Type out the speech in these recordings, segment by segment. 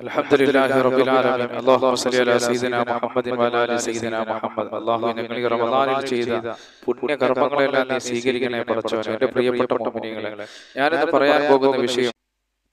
الحمد لله رب العالمين اللهم صل على سيدنا محمد وعلى ال سيدنا محمد അല്ലാഹു ഞങ്ങൾ ഈ റമദാനിൽ ചെയ്ത പുണ്യ കർമ്മങ്ങളെല്ലാം നീ സ്വീകരിക്കണേ പടച്ചവനെ എൻ്റെ പ്രിയപ്പെട്ട മുഅ്മിനീങ്ങളെ ഞാനിന്ന് പറയാൻ പോകുന്ന വിഷയം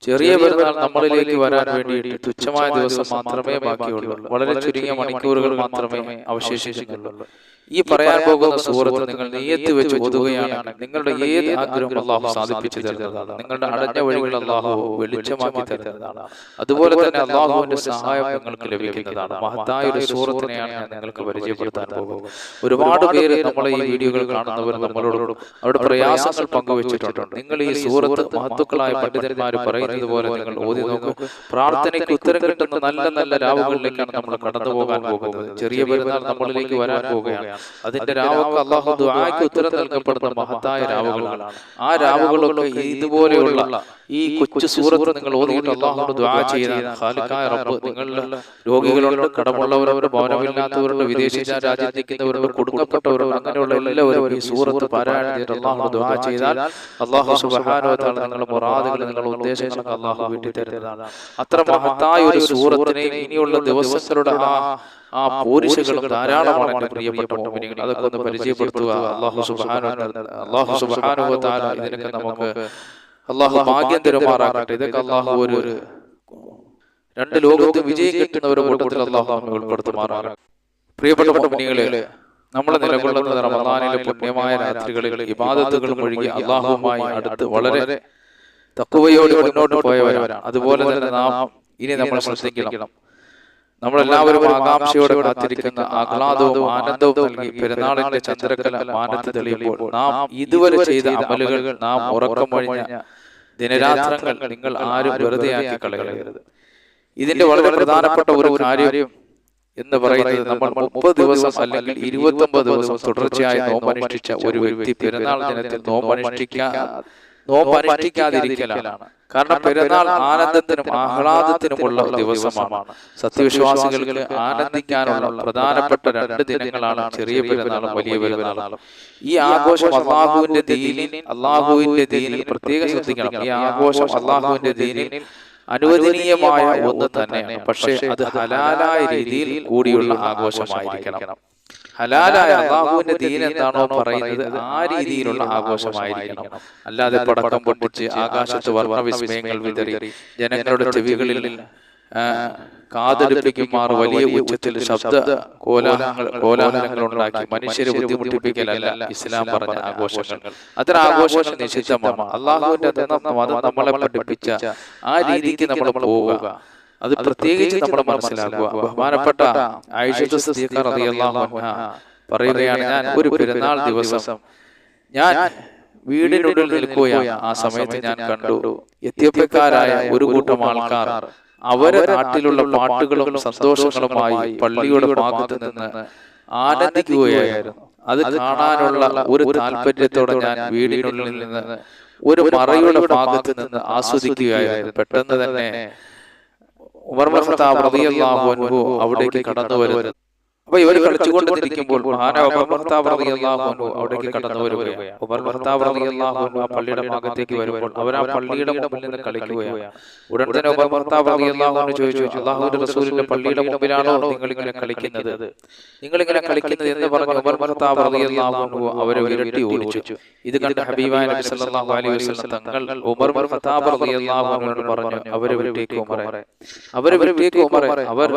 ചെറിയ പെരുന്നാൾ നമ്മളിലേക്ക് വരാൻ വേണ്ടിയിട്ട് തുച്ഛമായ ദിവസം മാത്രമേ ബാക്കിയുള്ളൂ വളരെ ചുരുങ്ങിയ മണിക്കൂറുകൾ മാത്രമേ അവശേഷിക്കുന്നുള്ളൂ ഈ പറയാൻ പോകുന്ന സൂറത്ത് നിങ്ങൾ നെയ്യത്ത് വെച്ച് ഒതുകയാണ് നിങ്ങളുടെ ഏത് ആഗ്രഹം അള്ളാഹു സാധിപ്പിച്ചു തരുന്നതാണ്? നിങ്ങളുടെ അടഞ്ഞ വഴികൾ അള്ളാഹു വെളിച്ചമാക്കി തരുന്നതാണ്. അതുപോലെ തന്നെ അള്ളാഹുവിന്റെ സഹായം നിങ്ങൾക്ക് ലഭിക്കുന്നതാണ്. മഹത്തായ ഒരു സൂറത്തിനെയാണ് ഞാൻ നിങ്ങൾക്ക് പരിചയപ്പെടുത്താൻ പോകുന്നത്. ഒരുപാട് പേര് നമ്മളെ ഈ വീഡിയോകൾ കാണുന്നവർ നമ്മളോട് അവരുടെ പ്രയാസങ്ങൾ പങ്കുവച്ചിട്ടുണ്ട്. നിങ്ങൾ ഈ സൂറത്ത് മഹത്തുക്കളായ പണ്ഡിതന്മാർ പറയുന്നത് പോലെ നിങ്ങൾ ഓതി നോക്കും. പ്രാർത്ഥനയ്ക്ക് ഉത്തരം കിട്ടുന്ന നല്ല നല്ല രാവുകളിലേക്കാണ് നമ്മൾ കടന്നു പോകാൻ പോകുന്നത്. ചെറിയ പെരുന്നാൾ നമ്മളിലേക്ക് വരാൻ പോവുകയാണ് അതിന്റെ രാവൊക്കെ അള്ളാഹു ദുആക്ക് ഉത്തരം നൽകപ്പെടുന്ന മഹത്തായ രാവുകളാണ്. ആ രാവുകളൊക്കെ ഇതുപോലെയുള്ള ഈ കൊച്ചു സൂറത്ത് നിങ്ങൾ ഓതിയിട്ട് അള്ളാഹുനോട് ദുആ ചെയ്താൽ ഖാലിഖായ റബ്ബ് നിങ്ങളുടെ രോഗികളുണ്ട് കടമുള്ളവരവരുടെ ഭവനമില്ലാത്തവരുടെ വിദേശ രാജ്യത്തേക്കുന്നവരുണ്ട് കുടുങ്ങപ്പെട്ടവരുണ്ട് അങ്ങനെയുള്ള എല്ലാവരും ഈ സൂറത്ത് പാരായണം ചെയ്തിട്ട് അള്ളാഹു ദുആ ചെയ്താൽ അള്ളാഹു സുബ്ഹാനഹു വ തആല നിങ്ങളുടെ മുറാദുകൾ നിങ്ങളുടെ ഉദ്ദേശങ്ങൾ അള്ളാഹു വീട്ടി തരുന്നതാണ് അത്ര മഹത്തായ ഒരു സൂറത്തിനെ ഇനിയുള്ള ദിവസങ്ങളുടെ ആ ആ പോരിശകളും ധാരാളമാണ് എന്റെ പ്രിയപ്പെട്ട മോമിനികൾ. അതൊക്കെ ഒന്ന് പരിചയപ്പെടുത്തുക. അള്ളാഹു സുബാനു അള്ളാഹു സുബാനു താല ഇതിനൊക്കെ നമുക്ക് അള്ളാഹു ഭാഗ്യം തരുമാറാകട്ടെ. ഇതൊക്കെ അള്ളാഹു ഒരു രണ്ട് ലോകത്ത് വിജയം കിട്ടുന്ന ഒരു കൂട്ടത്തിൽ അള്ളാഹു നമ്മെ ഉൾപ്പെടുത്തുമാറാകട്ടെ പ്രിയപ്പെട്ട മോമിനികളെ നമ്മൾ നിലകൊള്ളുന്നത് റമദാനിലെ പുണ്യമായ രാത്രികളിൽ ഇബാദത്തുകൾ ഒഴുകി അള്ളാഹുമായി അടുത്ത് വളരെ തക്കുവയോട് മുന്നോട്ട് പോയവരാണ്. അതുപോലെ തന്നെ നാം ഇനി നമ്മൾ ശ്രദ്ധിക്കണം. നമ്മളെല്ലാവരും ആകാംക്ഷയോടെ കാത്തിരിക്കുന്ന ആഹ്ലാദവും ആനന്ദവും നൽകി പെരുന്നാളിന്റെ ചന്ദ്രക്കല മാനത്ത് തെളിയുമ്പോൾ നാം ഇതുവരെ ചെയ്ത അമലുകൾ നാം ഉറക്കമൊഴിഞ്ഞ ദിനരാത്രങ്ങൾ നിങ്ങൾ ആരും വെറുതെയാക്കി കളയരുത്. ഇതിന്റെ വളരെ പ്രധാനപ്പെട്ട ഒരു കാര്യം എന്ന് പറയുന്നത് നമ്മൾ മുപ്പത് ദിവസം അല്ലെങ്കിൽ ഇരുപത്തി ഒമ്പത് ദിവസം തുടർച്ചയായി നോമ്പനുഷ്ഠിച്ച ഒരു വ്യക്തി പെരുന്നാൾ ദിനത്തിൽ നോമ്പനുഷ്ഠിക്കാ നോമ്പനുഷ്ഠിക്കാതിരിക്കലാണ് കാരണം പെരുന്നാൾ ആനന്ദത്തിനും ആഹ്ലാദത്തിനുമുള്ള ദിവസമാണ്. സത്യവിശ്വാസികൾക്ക് ആനന്ദിക്കാനുള്ള പ്രധാനപ്പെട്ട രണ്ട് ദിനങ്ങളാണ് ചെറിയ പെരുന്നാളും വലിയ പെരുന്നാളും. ഈ ആഘോഷം അള്ളാഹുവിന്റെ ദീനിൽ അള്ളാഹുവിന്റെ ദീനിൽ പ്രത്യേകം ശ്രദ്ധിക്കണം. ഈ ആഘോഷം അള്ളാഹുവിന്റെ ദീനിൽ അനുവദനീയമായ ഒന്ന് തന്നെയാണ്. പക്ഷേ അത് ഹലാലായ രീതിയിൽ കൂടിയുള്ള ആഘോഷമായിരിക്കണം. ഹലാലായ അള്ളാഹുവിന്റെ ദീൻ എന്താണോ പറയുന്നത് ആ രീതിയിലുള്ള ആഘോഷമായിരിക്കണം. അല്ലാതെ പടക്കം പൊട്ടിച്ച് ആകാശത്ത് വർണ വിസ്മയങ്ങൾ വിതറി ജനങ്ങളുടെ ചെവികളിൽ കാതെടുപ്പിക്കുമാർ വലിയ ഉച്ചത്തിൽ ശബ്ദ കോലാഹലങ്ങൾ കോലാഹലങ്ങൾ ഉണ്ടാക്കി. മനുഷ്യരെ ബുദ്ധിമുട്ടിപ്പിക്കലല്ല ഇസ്ലാം പറഞ്ഞ ആഘോഷങ്ങൾ. അത്ര ആഘോഷങ്ങൾ നിഷിദ്ധമാണ് അള്ളാഹുവിന്റെ നമ്മളെ പഠിപ്പിച്ച ആ രീതിക്ക് നമ്മൾ പോവുക. അത് പ്രത്യേകിച്ച് നമ്മൾ മനസ്സിലാക്കുക. ബഹുമാനപ്പെട്ട പറയുകയാണ് ഞാൻ ഒരു പെരുന്നാൾ ദിവസം ഞാൻ വീടിനുള്ളിൽ നിൽക്കുകയാണ്. ആ സമയത്ത് ഞാൻ കണ്ടു എത്യോപ്യക്കാരായ ഒരു കൂട്ടം ആൾക്കാർ അവരെ നാട്ടിലുള്ള പാട്ടുകളും സന്തോഷങ്ങളുമായി പള്ളിയുടെ ഭാഗത്ത് നിന്ന് ആനന്ദിക്കുകയായിരുന്നു. അത് കാണാനുള്ള ഒരു താല്പര്യത്തോടെ ഞാൻ വീടിനുള്ളിൽ നിന്ന് ഒരു മറയുടെ ഭാഗത്ത് നിന്ന് ആസ്വദിക്കുകയായിരുന്നു. പെട്ടെന്ന് തന്നെ ഉമർ മർത്താബ് റളിയല്ലാഹു അൻഹു അവിടേക്ക് കടന്നു വരുന്നത് അപ്പൊ ഇവർ കളിച്ചുകൊണ്ടിരിക്കുമ്പോൾ അവിടേക്ക് കടന്നു വരികയാണ്. ഉമർ ആ പള്ളിയുടെ ഭാഗത്തേക്ക് വരുമ്പോൾ അവർ ആ പള്ളിയുടെ മുമ്പിൽ നിന്ന് കളിക്കുകയാണ്. ഉടൻ തന്നെ ഉമർ ചോദിച്ചു റസൂലിന്റെ പള്ളിയുടെ മുമ്പിലാണോ നിങ്ങൾ ഇങ്ങനെ കളിക്കുന്നത്? നിങ്ങൾ ഇങ്ങനെ കളിക്കുന്നത് എന്ന് പറഞ്ഞ് ഉമർ അവരെ വിരട്ടി ഓടിച്ചു. ഇത് കണ്ട ഹബീബായ നബി സല്ലല്ലാഹു അലൈഹി വസല്ലം തങ്ങൾ ഉമർ പറഞ്ഞു അവരെ വിട്ടേക്ക് ഉമറെ അവരെ വിട്ടേക്ക് ഉമറെ. അവർ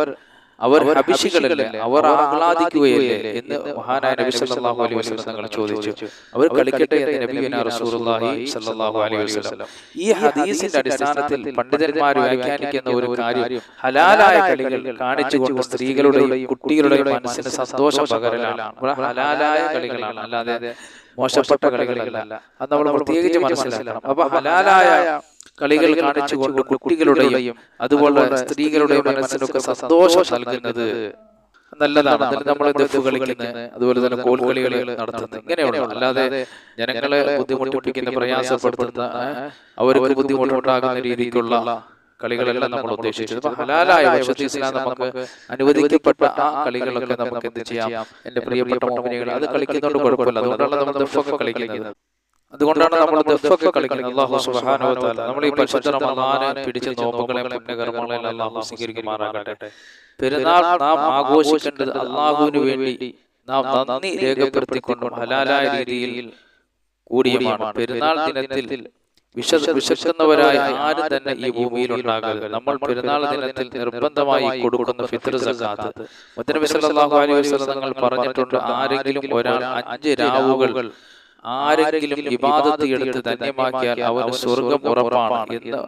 അവർ അഭിഷികളല്ലേ അവർ ആഹ്ലാദിക്കുകയല്ലേ? എന്ന് മഹാനായ നബി സല്ലല്ലാഹു അലൈഹി വസല്ലം തങ്ങൾ ചോദിച്ചു. അവർ കളിക്കട്ടെ എന്ന് നബിയുന റസൂലുള്ളാഹി സല്ലല്ലാഹു അലൈഹി വസല്ലം. ഈ ഹദീസിന്റെ അടിസ്ഥാനത്തിൽ പണ്ഡിതന്മാർ വ്യാഖ്യാനിക്കുന്ന ഒരു കാര്യം ഹലാലായ കളികൾ കാണിച്ചുകൊണ്ട് സ്ത്രീകളുടെയും കുട്ടികളുടെയും മനസ്സിന് സന്തോഷം പകരലാണ്. ഹലാലായ കളികളാണ്. അല്ലാതെ മോശപ്പെട്ട കളികളല്ല. അത് നമ്മൾ പ്രത്യേകിച്ച് മനസ്സിലാക്കണം. അപ്പൊ ഹലാലായ കളികൾ കാണിച്ചുകൊണ്ട് കുട്ടികളുടെയും അതുപോലെ സ്ത്രീകളുടെയും മനസ്സിനൊക്കെ സന്തോഷം നൽകുന്നത് നല്ലതാണ്. നമ്മൾ ദഫ് കളിക്കുന്നത് അതുപോലെ തന്നെ കോൽ കളികൾ നടത്തുന്നത് ഇങ്ങനെയുള്ള അല്ലാതെ ജനങ്ങളെ ബുദ്ധിമുട്ടിപ്പിക്കുന്ന പ്രയാസപ്പെടുത്തുന്ന അവർക്ക് ബുദ്ധിമുട്ടുണ്ടാകുന്ന രീതിക്കുള്ള കളികളെല്ലാം നമ്മൾ ഉദ്ദേശിച്ചത് അപ്പൊ ഹലാലായ ഇസ്ലാം നമുക്ക് അനുവദിക്കപ്പെട്ട ആ കളികളൊക്കെ നമുക്ക് എന്ത് ചെയ്യാം? എന്റെ പ്രിയപ്പെട്ട മോമിനികൾ അത് കളിക്കുന്നതുകൊണ്ട് കുഴപ്പമില്ല. അതുകൊണ്ടാണ് നമ്മൾ ദഫൊക്കെ കളിക്കുന്നത്. അതുകൊണ്ടാണ് നമ്മൾ ദഫൊക്കെ കളിക്കുന്നത്. അള്ളാഹു സുബ്ഹാനഹു വ തആല നമ്മൾ ഈ പരിശുദ്ധ റമദാനെ പിടിച്ച നോമ്പുകളെ പുണ്യകർമ്മങ്ങളെല്ലാം അള്ളാഹു സ്വീകരിക്കുമാറാകട്ടെ. പെരുന്നാൾ നാം ആഘോഷിക്കേണ്ടത് അള്ളാഹുവിന് വേണ്ടി നാം നന്ദി രേഖപ്പെടുത്തിക്കൊണ്ടും ഹലാലായ രീതിയിൽ കൂടിയുമാണ്. പെരുന്നാൾ ദിനത്തിൽ വിശ വിശക്കുന്നവരായ ആരും തന്നെ ഈ ഭൂമിയിൽ ഉണ്ടാകരുത്? നമ്മൾ പെരുന്നാൾ ദിനത്തിൽ നിർബന്ധമായി കൊടുക്കുന്ന സക്കാത്ത്. മുത്തനബി സല്ലല്ലാഹു അലൈഹി വസല്ലം പറഞ്ഞിട്ടുണ്ട് ആരെങ്കിലും ഒരാൾ അഞ്ച് രാവുകൾ ആരെങ്കിലും വിവാദത്തിൽ എടുത്ത് ധന്യമാക്കിയാൽ അവന് സ്വർഗം ഉറപ്പാണ് എന്ന്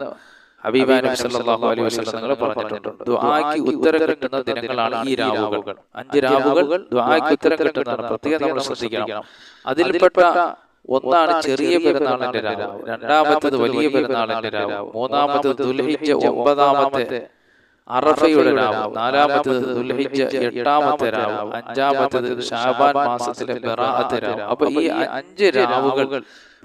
തങ്ങൾ പറഞ്ഞിട്ടുണ്ട്. ദുആയ്ക്ക് ഉത്തരം കിട്ടുന്ന ദിനങ്ങളാണ് ഈ രാവുകൾ. അഞ്ച് രാവുകൾ ദുആയ്ക്ക് ഉത്തരം കിട്ടുന്നതാണ്. പ്രത്യേകം നമ്മൾ ശ്രദ്ധിക്കണം. അതിൽപ്പെട്ട ഒന്നാണ് ചെറിയ പെരുന്നാളിന്റെ രാവ്. രണ്ടാമത്തത് വലിയ പെരുന്നാളിന്റെ രാവ്. മൂന്നാമത്തത് ദുൽഹിജ്ജ ഒമ്പതാമത്തെ അറഫയുടെ രാവ് നാലാമത്തത് ദുൽഹിജ്ജ എട്ടാമത്തെ രാവ് അഞ്ചാമത്തത് ഷാബാൻ മാസത്തിലെ ബറാഅത്തെ രാവ് അപ്പൊ ഈ അഞ്ച് രാവുകൾ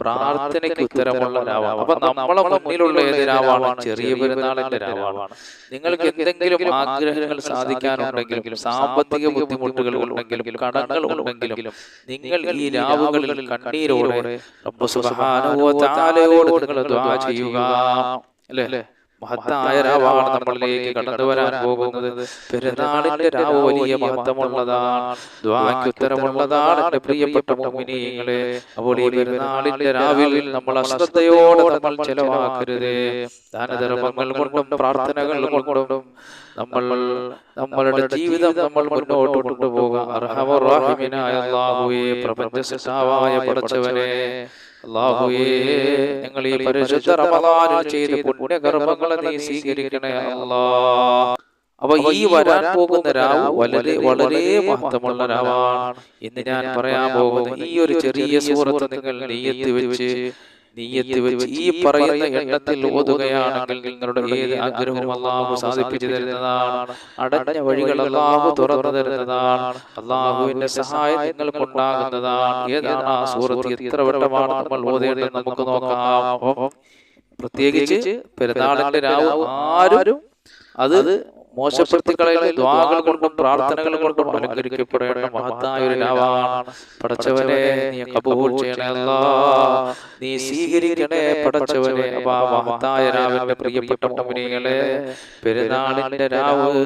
പ്രാർത്ഥനയ്ക്ക് ഉത്തരമുള്ള രാവാണ്. അപ്പൊ നമ്മളെ മുന്നിലുള്ള ഏത് രാവാണ്? ചെറിയ പെരുന്നാളിന്റെ രാവാണ്. നിങ്ങൾക്ക് എന്തെങ്കിലും ആഗ്രഹങ്ങൾ സാധിക്കാനുണ്ടെങ്കിലും സാമ്പത്തിക ബുദ്ധിമുട്ടുകൾ ഉണ്ടെങ്കിലും കടങ്ങൾ ഉണ്ടെങ്കിലും നിങ്ങൾ ഈ രാവുകളിൽ കണ്ണീരോടെ റബ്ബ് സുബ്ഹാനഹു വ തആലയോട് നിങ്ങൾ ദുആ ചെയ്യുക. അല്ലേ? മഹത്തായ രാവാണ് നമ്മളിലേക്ക് കടന്നു വരാൻ പോകുന്നത്. പെരുന്നാളിന്റെ രാവ് വലിയ മഹത്വമുള്ളതാണ്. ദ്വാക്യുത്തരമുള്ളതാണ് എന്റെ പ്രിയപ്പെട്ട മോമിനിയങ്ങളെ. അപ്പോൾ ഈ പെരുന്നാളിന്റെ രാവിൽ നമ്മൾ അശ്രദ്ധയോടെ നമ്മൾ ചെലവാക്കരുത്. ദാനധർമ്മങ്ങൾ കൊണ്ടും പ്രാർത്ഥനകൾ കൊണ്ടും നമ്മൾ നമ്മളുടെ ജീവിതം നമ്മൾ മുന്നോട്ട് കൊണ്ടുപോകാം പ്രപഞ്ച സൃഷ്ടാവായ പടച്ചവനെ അല്ലാഹുവേ ഞങ്ങൾ ഈ പരിശുദ്ധ റമദാനിൽ ചെയ്ത പുണ്യകർമ്മങ്ങളെ നീ സ്വീകരിക്കണേ അല്ലാ. അപ്പൊ ഈ വരാൻ പോകുന്ന രാവ് വളരെ വളരെ മഹത്വമുള്ള രാവാണ്. ഇന്ന് ഞാൻ പറയാൻ പോകുന്ന ഈ ഒരു ചെറിയ സൂറത്ത് നിങ്ങൾ നെയ്യത്ത് വെച്ച് നീയത്ത് വെച്ച് ഈ പറയുന്ന എണ്ണത്തിൽ ഓതുകയാണെങ്കിൽ നിങ്ങളുടെ ഏത് ആഗ്രഹവും അള്ളാഹു സാധിപ്പിച്ചു തരുന്നതാണ്. അടഞ്ഞ വഴികൾ അള്ളാഹു തുറന്നു തരുന്നതാണ്. അള്ളാഹുവിന്റെ സഹായം നിങ്ങൾക്ക് ഉണ്ടാകുന്നതാണ് ഏതാണ് ആ സൂറത്ത് എത്ര വട്ടമാണ് നമ്മൾ ഓതേണ്ടത് നമുക്ക് നോക്കാം. പ്രത്യേകിച്ച് പെരുന്നാളിന്റെ രാവ് ആരും അത് മോശപ്പെടുത്തി കളയുന്ന ദ്വാകൾ കൊണ്ടും പ്രാർത്ഥനകൾ കൊണ്ടും അലങ്കരിക്കപ്പെടേണ്ട മഹത്തായ ഒരു രാവാണ്. പടച്ചവനെ നീ കബൂൾ ചെയ്യണേ അല്ലാ. നീ സ്വീകരിക്കണേ പടച്ചവനെ. അപ്പൊ ആ മഹത്തായ രാവിന്റെ പ്രിയപ്പെട്ട മുനികളെ പെരുന്നാളിന്റെ രാവ്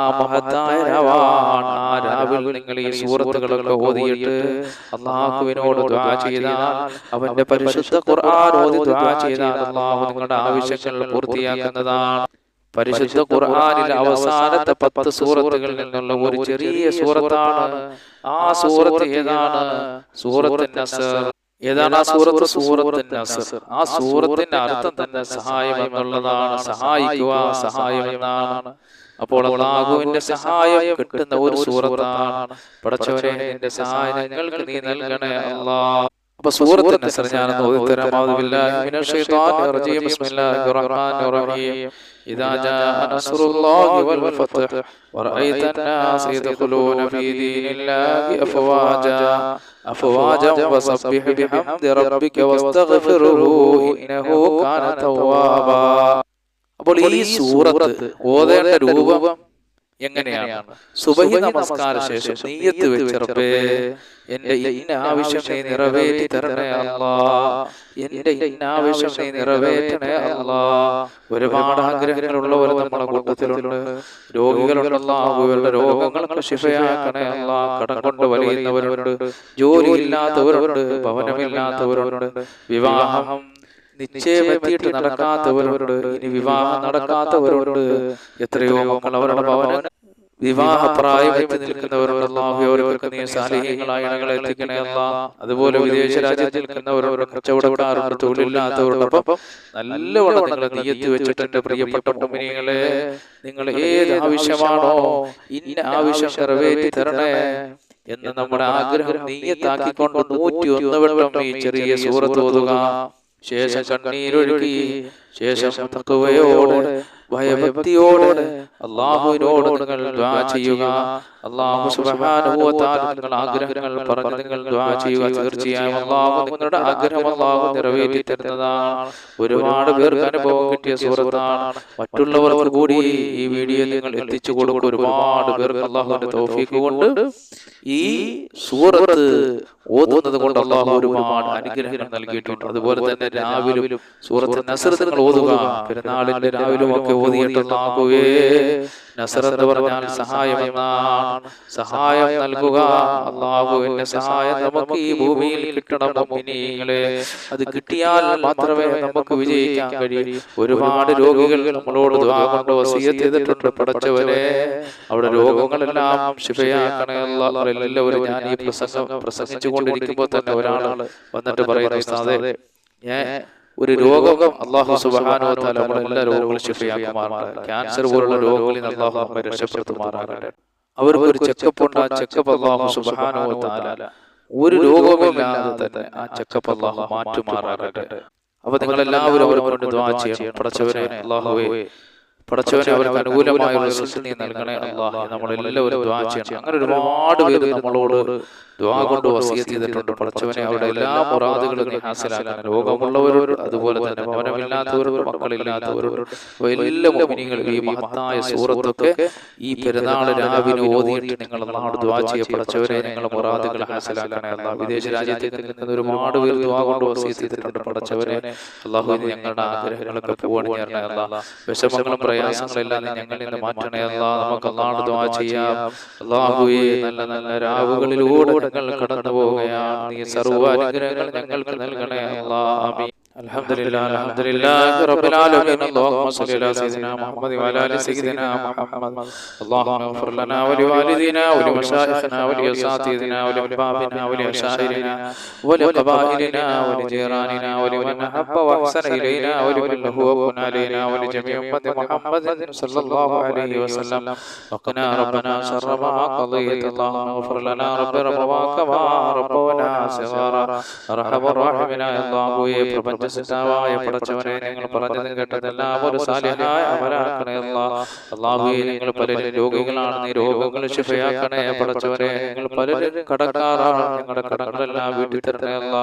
ആ മഹത്തായ രാവാണ്. ആ രാവിൽ നിങ്ങൾ ഈ സൂറത്തുകളൊക്കെ ഓതിയിട്ട് അള്ളാഹുവിനോട് ദ്വാ ചെയ്താൽ അവന്റെ പരിശുദ്ധ ഖുർആൻ ഓതി ദ്വാ ചെയ്താൽ അള്ളാഹു നിങ്ങളുടെ ആവശ്യങ്ങൾ പൂർത്തിയാക്കുന്നതാണ്. പരിശുദ്ധ ഖുർആനിലെ അവസാനത്തെ പത്ത് സൂറത്തുകളിൽ നിന്നുള്ള ഒരു ചെറിയ സൂറത്താണ് ആ സൂറത്ത് ഏതാണ്? സൂറത്ത് നസർ. ഏതാണ് ആ സൂറത്ത്? സൂറത്തിന്റെ ആ സൂറത്തിന്റെ അർത്ഥം തന്നെ സഹായം എന്നുള്ളതാണ്. സഹായിക്കുക സഹായം എന്നാണ്. അപ്പോൾ അള്ളാഹുവിന്റെ സഹായം കിട്ടുന്ന ഒരു സൂറത്താണ്. പടച്ചവരെ എന്റെ സഹായം ഞങ്ങൾക്ക് നീ നൽകണേ അല്ലാ. അപ്പൊ സൂറത്ത് നസർ ഞാൻ ഓതിത്തരാം അഊദു ബില്ലാഹി മിനശ് ശൈത്വാനിർ റജീം ബിസ്മില്ലാഹിർ റഹ്മാനിർ റഹീം إذا جاء نصر الله والفتح ورأيت الناس يدخلون في دين الله أفواجا أفواجا فسبح بحمد ربك واستغفره إنه كان توابا അപ്പോൾ ഈ സൂറത്ത് ഓതേണ്ട രൂപം എങ്ങനെയാണ്? സുബഹി നമസ്കാര ശേഷം നീയത്ത് വെച്ചറപ്പേ എന്റെ ഇന്ന ആവശ്യം നീ നിറവേറ്റി തരണേ അല്ലാ. എന്റെ ഇന്ന ആവശ്യം നീ നിറവേറ്റണേ അല്ലാ. ഒരുപാട് ആഗ്രഹങ്ങളുള്ളവർ നമ്മളെ കൂട്ടത്തിലുണ്ട്. രോഗികളുള്ള അവരുടെ രോഗങ്ങൾക്ക് ശിഫയാക്കണേ അല്ലാ. കടം കൊണ്ട് വലിയുന്നവരുണ്ട്. ജോലി ഇല്ലാത്തവരോട് ഭവനമില്ലാത്തവരുണ്ട്. വിവാഹം നിശ്ചയമെത്തിയിട്ട് നടക്കാത്തവരോട് ഇനി വിവാഹം നടക്കാത്തവരോട് എത്രയോ മക്കൾ അവരുടെ ഭവന വിവാഹ പ്രായമെത്തി നിൽക്കുന്നവരുണ്ട് അല്ലാഹുവർക്ക് നീ സാലിഹ്യങ്ങളായ ഇണകളെ എത്തിക്കണേ അല്ല. അതുപോലെ വിദേശ രാജ്യത്തിൽ നിൽക്കുന്നവരോട് കച്ചവടക്കാരുണ്ട് തൊഴിലില്ലാത്തവരോടൊപ്പം നല്ലവണ്ണം നിങ്ങൾ നീയത്ത് വെച്ചിട്ടുണ്ട് പ്രിയപ്പെട്ട മുമ്പിനികളെ നിങ്ങൾ ഏത് ആവശ്യമാണോ ഇന്ന ആവശ്യം നിറവേറ്റി തരണേ എന്ന് നമ്മുടെ ആഗ്രഹം നീയത്താക്കിക്കൊണ്ട് നൂറ്റി ഒന്ന് വട്ടം ഈ ചെറിയ സൂറത്ത് ഓതുക. ശേഷം കണ്ണീരൊഴുകി ശേഷം തക്കവയോടെ ഭയഭക്തിയോടെ അള്ളാഹുവിനോട് നിങ്ങൾ ദ്വാ ചെയ്യുക. അള്ളാഹു സുബ്ഹാനഹു വ തആല നിങ്ങൾ ആഗ്രഹങ്ങൾ പറഞ്ഞ് നിങ്ങൾ ദ്വാ ചെയ്യുക. തീർച്ചയായും അള്ളാഹു നിങ്ങളുടെ ആഗ്രഹം അള്ളാഹു നിറവേറ്റി തരുന്നതാണ് ഒരുപാട് പേർക്ക് അനുഭവം കിട്ടിയ സുഹൃത്താണ്. മറ്റുള്ളവർ കൂടി ഈ വീഡിയോ നിങ്ങൾ എത്തിച്ചു കൊടുക്കുന്ന ഒരുപാട് പേർക്ക് അള്ളാഹുവിന്റെ തൗഫീഖ് കൊണ്ട് ഈ സൂറത്ത് ഓതുന്നത് കൊണ്ട് അള്ളാഹു ഒരുപാട് അനുഗ്രഹങ്ങൾ നൽകിയിട്ടുണ്ട്. അതുപോലെ തന്നെ രാവിലും സൂറത്ത് നസറത്തിൽ ഓതുക. പെരുന്നാളിന്റെ രാവിലും ഒക്കെ ഓതിയിട്ട് അല്ലാഹുവേ നസർ എന്ന് പറഞ്ഞാൽ സഹായം എന്നാണ്. സഹായം നൽകുക. അള്ളാഹുവിന്റെ സഹായം നമുക്ക് ഈ ഭൂമിയിൽ കിട്ടണം അത് കിട്ടിയാൽ മാത്രമേ നമുക്ക് വിജയിക്കാൻ കഴിയൂ. ഒരുപാട് രോഗികൾ നമ്മളോട് കൊണ്ട് വസിയത്ത് ചെയ്തിട്ടുണ്ട് പടച്ചവരെ അവിടെ രോഗങ്ങളെല്ലാം ശിഫയാക്കണേ. എല്ലാവരും ഞാൻ ഈ പ്രസംഗം പ്രസംഗിച്ചു കൊണ്ടിരിക്കുമ്പോൾ തന്നെ ഒരാൾ വന്നിട്ട് പറയുന്നു ഞാൻ ഒരു രോഗം അള്ളാഹു തആല നമ്മുടെ എല്ലാ രോഗങ്ങളും ശിഫയാക്കുമാറാണ് ക്യാൻസർ പോലുള്ള രോഗങ്ങളിൽ നിന്ന് അള്ളാഹു നമ്മെ രക്ഷപ്പെടുത്തുമാറാകട്ടെ അവർക്ക് ഒരു ചെക്കപ്പ് ഉണ്ട് ആ ചെക്കപ്പ് അള്ളാഹു സുബ്ഹാനഹു വ തആല ഒരു രോഗവുമില്ലാതെ തന്നെ ആ ചെക്കപ്പ് അള്ളാഹു മാറ്റുമാറാകട്ടെ അപ്പൊ നിങ്ങൾ എല്ലാവരും അവരെ കൊണ്ട് ദ്വാ ചെയ്യണം. പടച്ചവനെ അള്ളാഹുവേ പടച്ചവനെ അവർക്ക് അനുകൂലമായ റിസൾട്ട് നീ നൽകണേ. അള്ളാഹ് നമ്മളെല്ലാവരും ദ്വാ ചെയ്യണം. അങ്ങനെ ഒരുപാട് പേര് നമ്മളോട് ദ്വാ കൊണ്ട് വസീത് ചെയ്തിട്ടുണ്ട്. പഠിച്ചവനെ അവരുടെ എല്ലാ മുറാദുകളും ഹാസിലാക്കാൻ രോഗമുള്ളവരോട് അതുപോലെ തന്നെ ഭവനമില്ലാത്തവരോട് മക്കളില്ലാത്തവരോട് എല്ലാ മുഅ്മിനീങ്ങളും ഈ മഹത്തായ സൂറത്തൊക്കെ ഈ പെരുന്നാൾ രാവിലെ ഓതിയിട്ട് നിങ്ങൾ നാട് ദ്വാ ചെയ്യ പഠിച്ചവരെ നിങ്ങൾ മുറാദുകൾ ഹാസിലാക്കണേ അള്ളാഹ് വിദേശ രാജ്യത്തേക്ക് നിൽക്കുന്ന ഒരുപാട് പേര് ദ്വാ കൊണ്ട് വസീത് ചെയ്തിട്ടുണ്ട്. പഠിച്ചവരെ അള്ളാഹു ഞങ്ങളുടെ ആഗ്രഹങ്ങളൊക്കെ അള്ളാഹ്. വിഷമങ്ങളും പ്രയാസങ്ങളെല്ലാം ഞങ്ങളിൽ നിന്ന് മാറ്റണേ നമുക്ക് നാട് ദ്വാ ചെയ്യാം. അള്ളാഹു നല്ല നല്ല രാവുകളിലൂടെ ഞങ്ങൾ കടന്നു പോവുകയാണ് നീ സർവ അനുഗ്രഹങ്ങൾ ഞങ്ങൾക്ക് നൽകണേ ആമീൻ الحمد لله الحمد لله رب العالمين اللهم صل على سيدنا محمد وعلى ال سيدنا محمد اللهم اغفر لنا ولوالدينا ولمشايخنا ولاساتذتنا ولأحبابنا ولأشاعرنا ولقبائلنا ولجيراننا ولمن أحب وأحسن إلينا ولمن له أبن علينا ولجميع أمة محمد صلى الله عليه وسلم وقنا ربنا شر ما قضيت اللهم اغفر لنا رب ربك ما ربنا صغارا ارحم الراحمين الله يا പ്രപഞ്ചസിതാവായ പടച്ചവനെ നിങ്ങൾ പറഞ്ഞതും കേട്ടതെല്ലാം ഒരു സാലിഹായ അവരാക്കണേ അള്ളാഹുവെ നിങ്ങൾ പലരും രോഗികളാണ്. നീ രോഗങ്ങൾ ശിഫയാക്കണേ പടച്ചവനെ നിങ്ങൾ പലരും കടക്കാറാണ്. ഞങ്ങളുടെ കടങ്ങളെല്ലാം വീട്ടിൽ തരണേ അല്ല.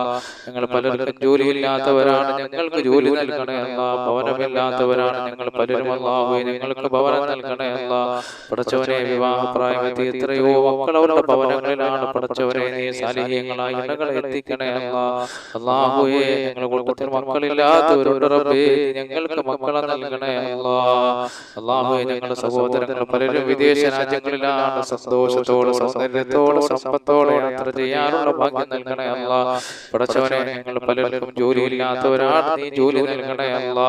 ഞങ്ങൾ പലർക്കും ജോലിയില്ലാത്തവരാണ് ഞങ്ങൾക്ക് ജോലി നൽകണേ അല്ല. ഭവനമില്ലാത്തവരാണ്. ഞങ്ങൾ പലരും അള്ളാഹുവെ ഞങ്ങൾക്ക് ഭവനം നൽകണേ അല്ല. പടച്ചവനെ വിവാഹപ്രായമെത്തി എത്രയോ മക്കൾ അവരുടെ ഭവനങ്ങളിലാണ് പടച്ചവരെ നീ സാലിഹ്യങ്ങളായി ഇണകളെ എത്തിക്കണേ അല്ല. അള്ളാഹുവെ ഞങ്ങൾ കുടുംബത്തിൽ മക്കളില്ലാത്തവരോട് റബ്ബേ ഞങ്ങൾക്ക് മക്കളെ നൽകണേ അല്ലാ. ഞങ്ങളുടെ സഹോദരങ്ങൾ പലരും വിദേശ രാജ്യങ്ങളിലാണ് സന്തോഷത്തോടെ സൗന്ദര്യത്തോടെ സമ്പത്തോടെ യാത്ര ചെയ്യാനുള്ള ഭാഗ്യം നൽകണേ അല്ല. പടച്ചവനെ ഞങ്ങൾ പലർക്കും ജോലിയില്ലാത്തവരാണ് നീ ജോലി നൽകണേ അല്ല.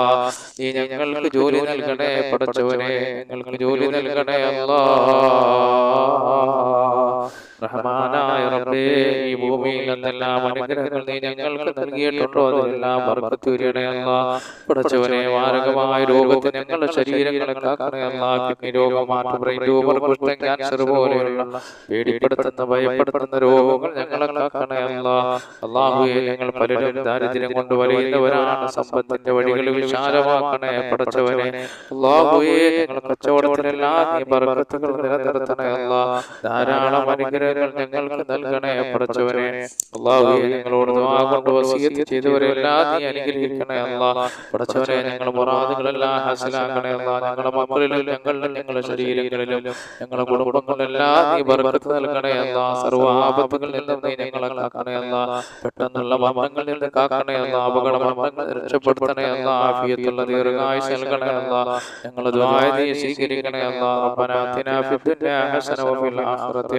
നീ ഞങ്ങൾക്ക് ജോലി നൽകണേ പടച്ചവനെ. ഞങ്ങൾക്ക് ജോലി നൽകണേ അല്ലാ. റഹ്മാനായ റബ്ബേ ഈ ഭൂമിയിൽ എന്തെല്ലാം അനുഗ്രഹങ്ങൾ നീ ഞങ്ങൾക്ക് നൽകിയിട്ടുണ്ടോ? അതെല്ലാം വർക്കത്തൂരിയണയല്ല പടച്ചവനെ മാരകമായ രോഗത്തിൽ ഞങ്ങളുടെ ശരീരങ്ങളെ കാക്കണയല്ല കിഡ്നി രോഗം ബ്രെയിൻ ട്യൂമർ കുഷ്ഠം ക്യാൻസർ പോലെയുള്ള പേടിപ്പെടുത്തുന്ന ഭയപ്പെടുത്തുന്ന രോഗങ്ങൾ ഞങ്ങളെ കാക്കണയല്ല അള്ളാഹുയെ ഞങ്ങൾ പലരും ദാരിദ്ര്യം കൊണ്ട് വലയുന്നവരാണ്. സമ്പത്തിന്റെ വഴികൾ വിശാലമാക്കണേ പടച്ചവനെ. അള്ളാഹുയെ ഞങ്ങൾ കച്ചവടത്തിനെല്ലാം നീ ബർക്കത്തുകൾ നിലനിർത്തണയല്ല ധാരാളം അനുഗ്രഹങ്ങൾ ഞങ്ങൾക്ക് നൽകണേ പടച്ചവനെ അള്ളാഹുയെ ഞങ്ങളോട് ദുആ കൊണ്ട് വസിയത്ത് ചെയ്തവരെല്ലാം നീ അനുഗ്രഹിക്കണേ അല്ലാ പടച്ചവനെ ഞങ്ങളുടെ മുറാദുകളെല്ലാം ഹാസിലാക്കണേ അല്ലാ ഞങ്ങളുടെ മക്കളിലും ഞങ്ങളിലും ഞങ്ങളുടെ ശരീരങ്ങളിലും ഞങ്ങളുടെ കുടുംബങ്ങളിലെല്ലാം നീ ബർക്കത്ത് നൽകണേ അല്ലാ സർവ ആപത്തുകളിൽ നിന്നും നീ ഞങ്ങളെ കാക്കണേ അല്ലാ പെട്ടെന്നുള്ള മരണങ്ങളിൽ നിന്ന് കാക്കണേ അല്ലാ അപകട മരണങ്ങൾ രക്ഷപ്പെടുത്തണേ ആഫിയത്തുള്ള ദീർഘായുസ് നൽകണേ അല്ലാ ഞങ്ങളുടെ സ്വീകരിക്കണേ ഹസന വഫിൽ ആഖിറതി